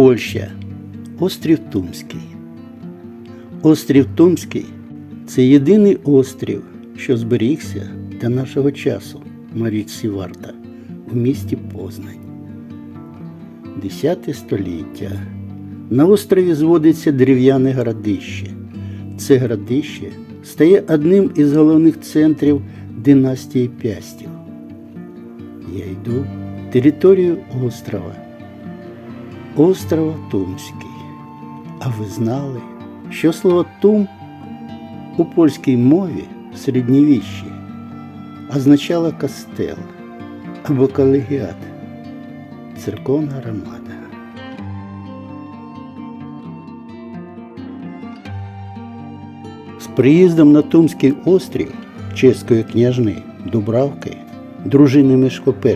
Польща. Острів Тумський. Острів Тумський це єдиний острів, що зберігся до нашого часу на річці Варта у місті Познань. Десяте століття. На острові зводиться дерев'яне городище. Це городище стає одним із головних центрів династії Пястів. Я йду територію острова. Острова Тумський. А ви знали, що слово Тум у польській мові в означало костел або колегіат, церковна громада. З приїздом на Тумський острів чеської княжни Дубравки, дружини Мишко І,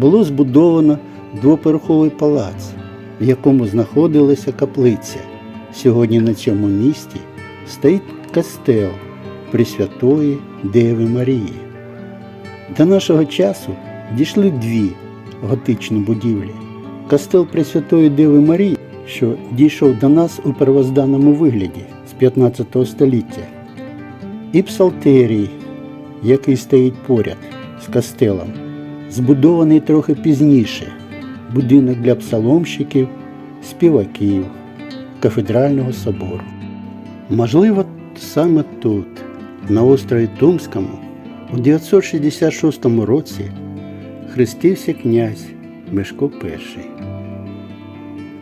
було збудовано двоповерховий палац, в якому знаходилася каплиця. Сьогодні на цьому місці стоїть костел Пресвятої Деви Марії. До нашого часу дійшли дві готичні будівлі. Костел Пресвятої Деви Марії, що дійшов до нас у первозданному вигляді з 15 століття, і Псалтерій, який стоїть поряд з костелом, збудований трохи пізніше, будинок для псаломщиків, співаків, кафедрального собору. Можливо, саме тут, на острові Тумському, у 966 році хрестився князь Мишко І.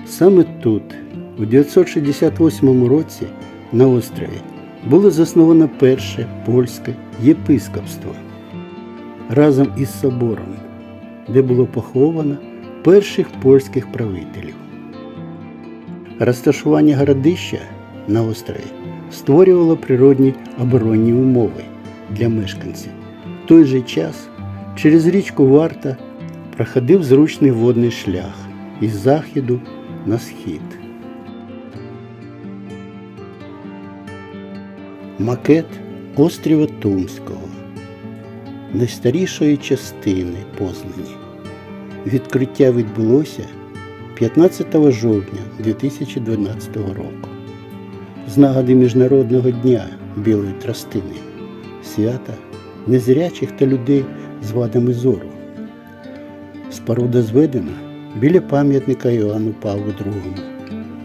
Саме тут, у 968 році, на острові, було засновано перше польське єпископство разом із собором, де було поховано перших польських правителів. Розташування городища на острові створювало природні оборонні умови для мешканців. В той же час через річку Варта проходив зручний водний шлях із заходу на схід. Макет острова Тумського, найстарішої частини Познані. Відкриття відбулося 15 жовтня 2012 року з нагоди Міжнародного дня Білої тростини, свята незрячих та людей з вадами зору. Споруда зведена біля пам'ятника Іоанну Павлу II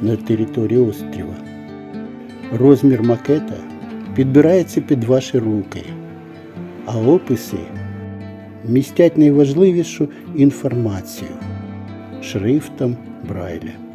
на території острова. Розмір макета підбирається під ваші руки, а описи містять найважливішу інформацію шрифтом Брайля.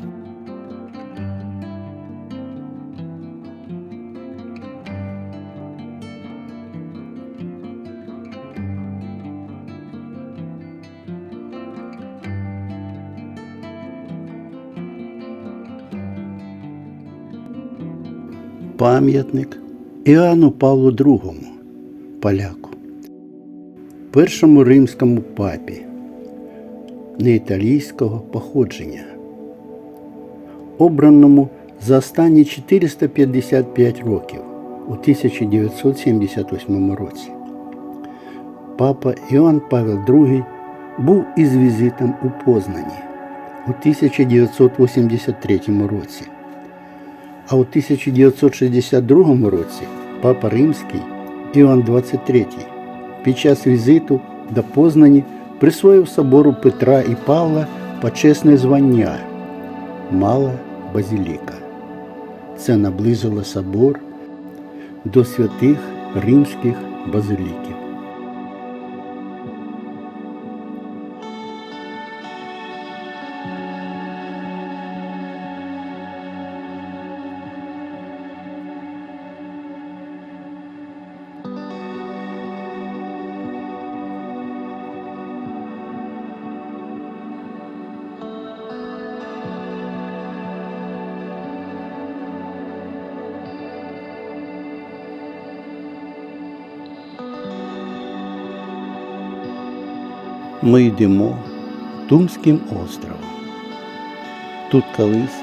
Пам'ятник Іоанну Павлу II, поляку, першому римському папі неіталійського походження, обраному за останні 455 років у 1978 році. Папа Іоанн Павел II був із візитом у Познані у 1983 році. А у 1962 році папа Римський Іоанн XXIII під час візиту до Познані присвоїв собору Петра і Павла почесне звання Мала Базіліка. Це наблизило собор до святих римських базиліків. Ми йдемо Тумським островом. Тут колись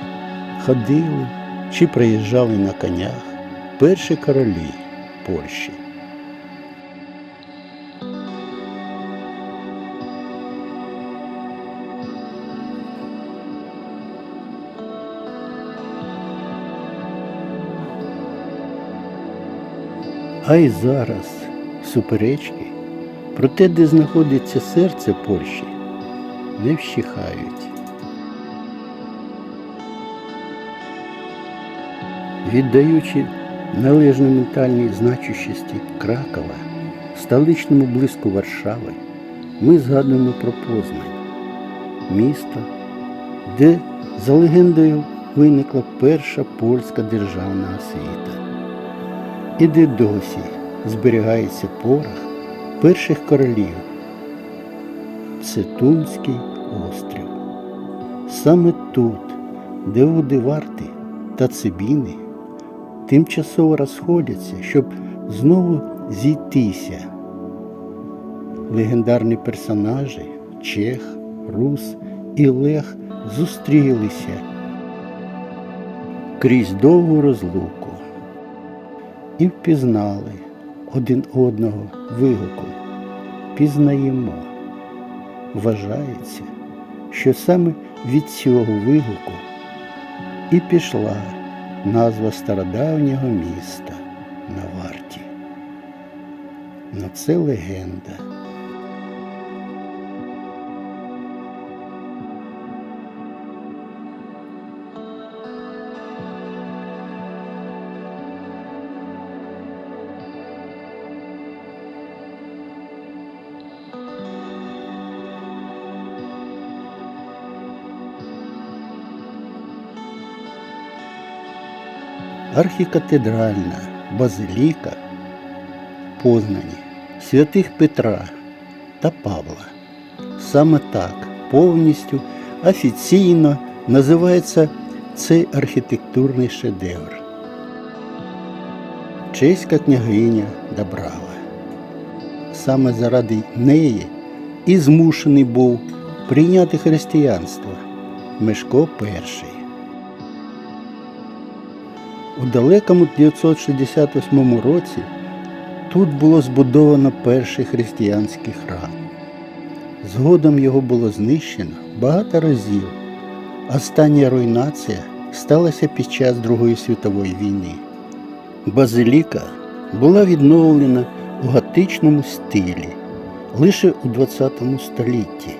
ходили чи приїжджали на конях перші королі Польщі. А й зараз суперечки про те, де знаходиться серце Польщі, не вщихають. Віддаючи належну ментальній значущості Кракова, столичному блиску Варшави, ми згадуємо про Познань, місто, де за легендою виникла перша польська державна освіта, і де досі зберігається порох перших королів. Це Тульський острів. Саме тут, де води варти та цибіни тимчасово розходяться, щоб знову зійтися. Легендарні персонажі Чех, Рус і Лех зустрілися крізь довгу розлуку і впізнали один одного вигуком. Пізнаємо. Вважається, що саме від цього вигуку і пішла назва стародавнього міста на варті. Но це легенда. Архікатедральна базиліка Познані святих Петра та Павла. Саме так повністю офіційно називається цей архітектурний шедевр. Чеська княгиня Добрава. Саме заради неї і змушений був прийняти християнство Мишко І. У далекому 968 році тут було збудовано перший християнський храм. Згодом його було знищено багато разів. Остання руйнація сталася під час Другої світової війни. Базиліка була відновлена у готичному стилі лише у ХХ столітті.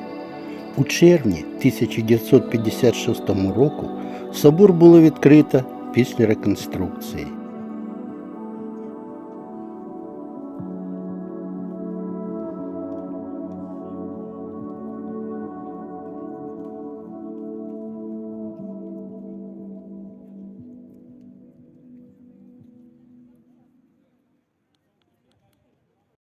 У червні 1956 року собор було відкрито після реконструкції.